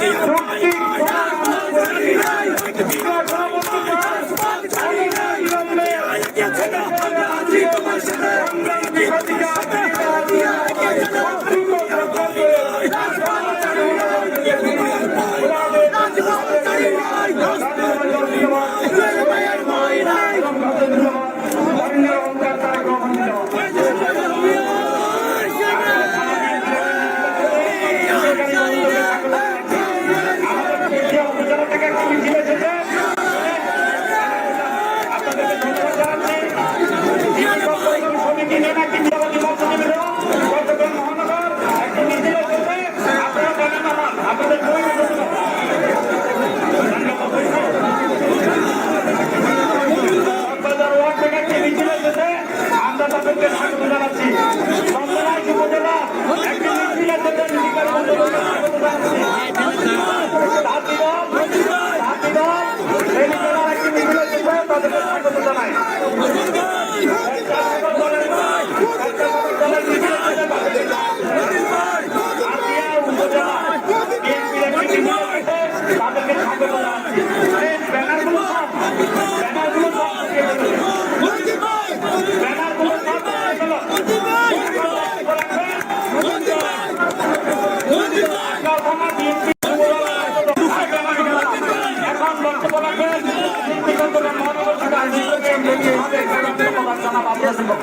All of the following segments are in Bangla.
Thank you. 什么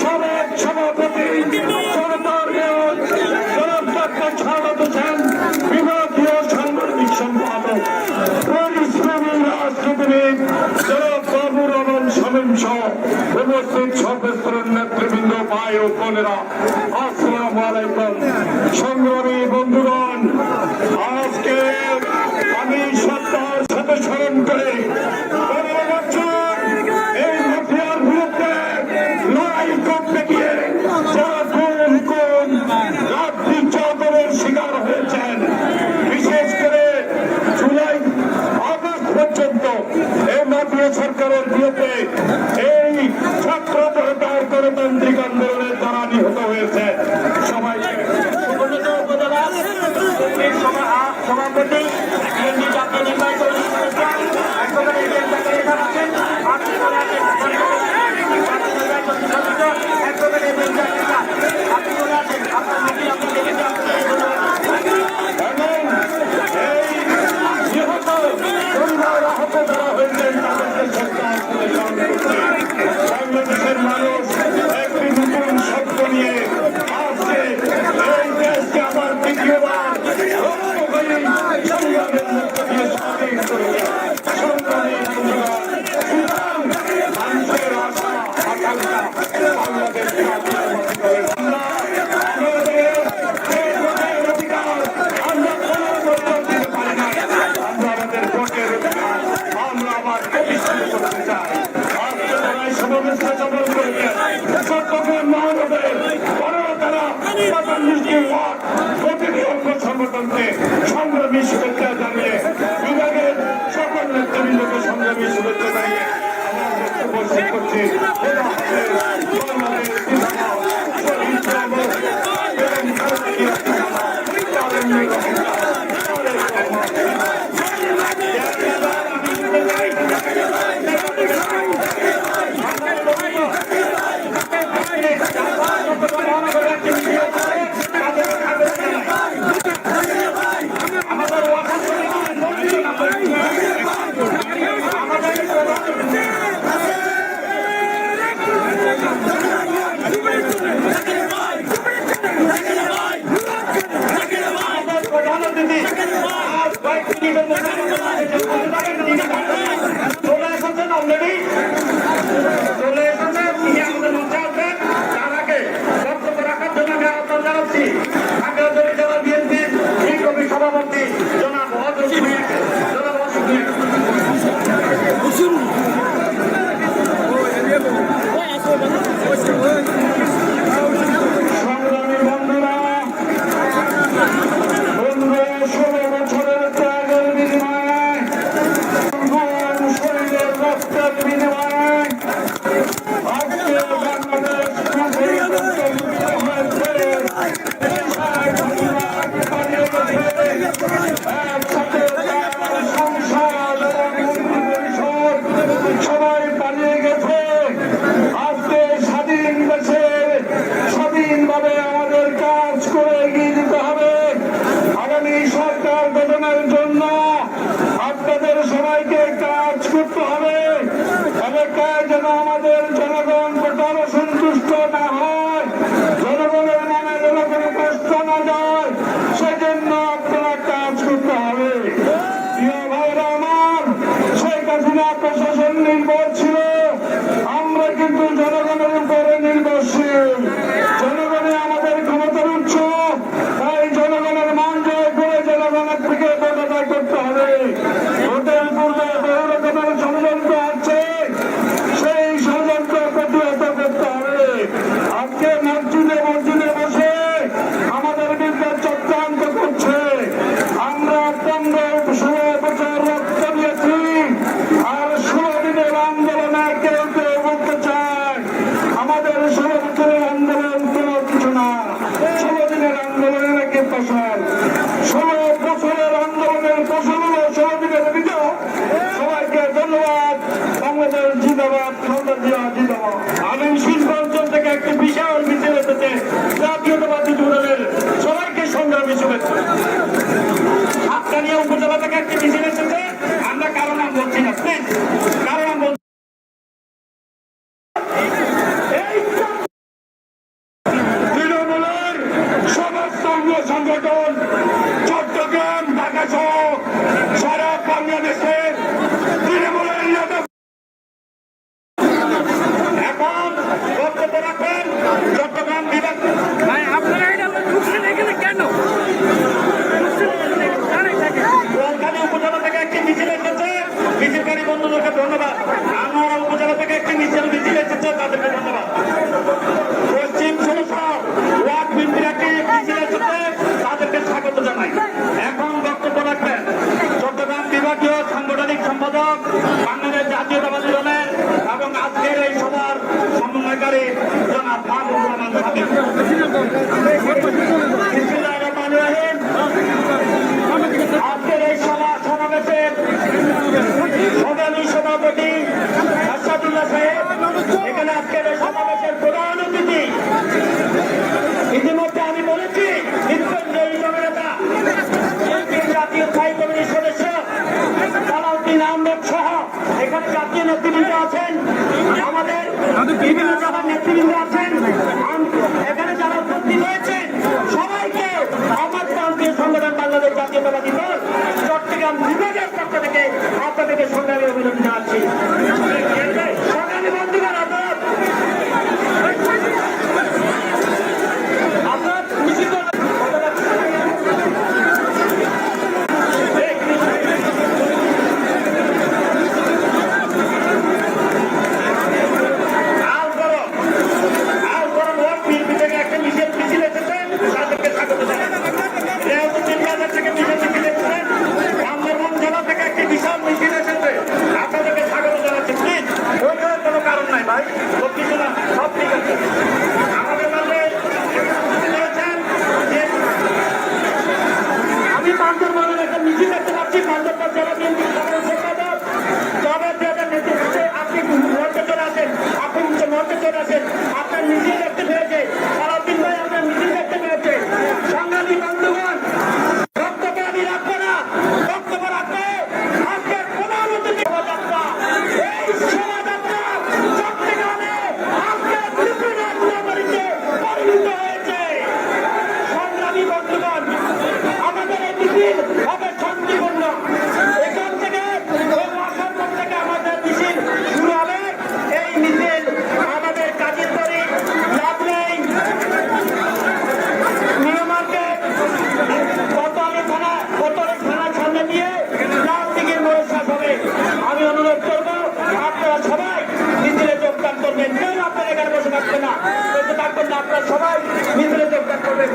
সমাজ সভাপতি সরকারের বিরুদ্ধে এই ছাত্র প্রতার গণতান্ত্রিক আন্দোলনের দ্বারা নিহত হয়েছে। সবাই সভাপতি উচিত চলে এসেছেন অলরেডি চলে এসেছেন তিনি আমাদের মঞ্চে আসবেন তার আগে বক্তব্য রাখার জন্য আমি আহ্বান জানাচ্ছি আগের জেলা বিএনপির এই কবি সভাপতি জনাব হজরত জনাব অসুখ Yeah. এখানে আজকের এই সমাবেশের প্রধান অতিথি। ইতিমধ্যে আমি বলেছি নিত্যঞ্জয়ী আমাদের বিভিন্ন জেলার নেতৃবৃন্দ আছেন এখানে যারা উপস্থিত রয়েছেন সবাইকে আমার প্রান্তীয় সংগঠন বাংলাদেশ জাতীয়তাবাদী দল চট্টগ্রাম বিভাগের পক্ষ থেকে আপনাদেরকে সংগ্রামী অভিনন্দন জানাচ্ছি। আপনারা সবাই মিছিলে যোগদান করবেন।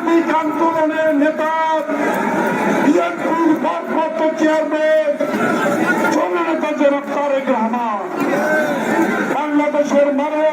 সাংস্কৃতিক আন্দোলনের নেতা বিএনপির ভারপ্রাপ্ত চেয়ারম্যান জননেতা জনাব তারেক রহমান বাংলাদেশের মানুষ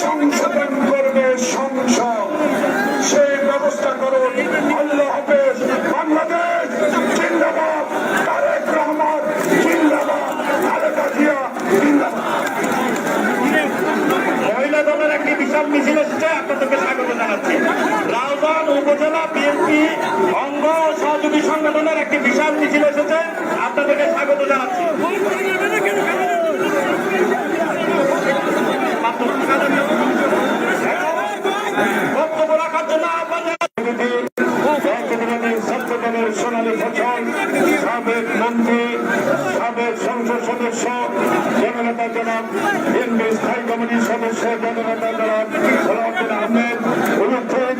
সংশোধন করবে সংসদ। সেই ব্যবস্থা করুন আল্লাহ হাফেজ। বাংলাদেশ জিন্দাবাদ। মহিলা দলের একটি বিশাল মিছিল এসেছে। আপনাদেরকে স্বাগত জানাচ্ছি। রাউজান উপজেলা বিএনপি অঙ্গ সহযোগী সংগঠনের একটি বিশাল মিছিল এসেছে। আপনাদেরকে স্বাগত জানাচ্ছি। বক্তব্য রাখার জন্য আহ্বান জানাচ্ছি সোনালী ফসল সাবেক মন্ত্রী সাবেক সংসদ সদস্য জননেতা জনাব এনবি স্থায়ী কমিটির সদস্য জননেতা জনাব আহমেদ উপস্থিত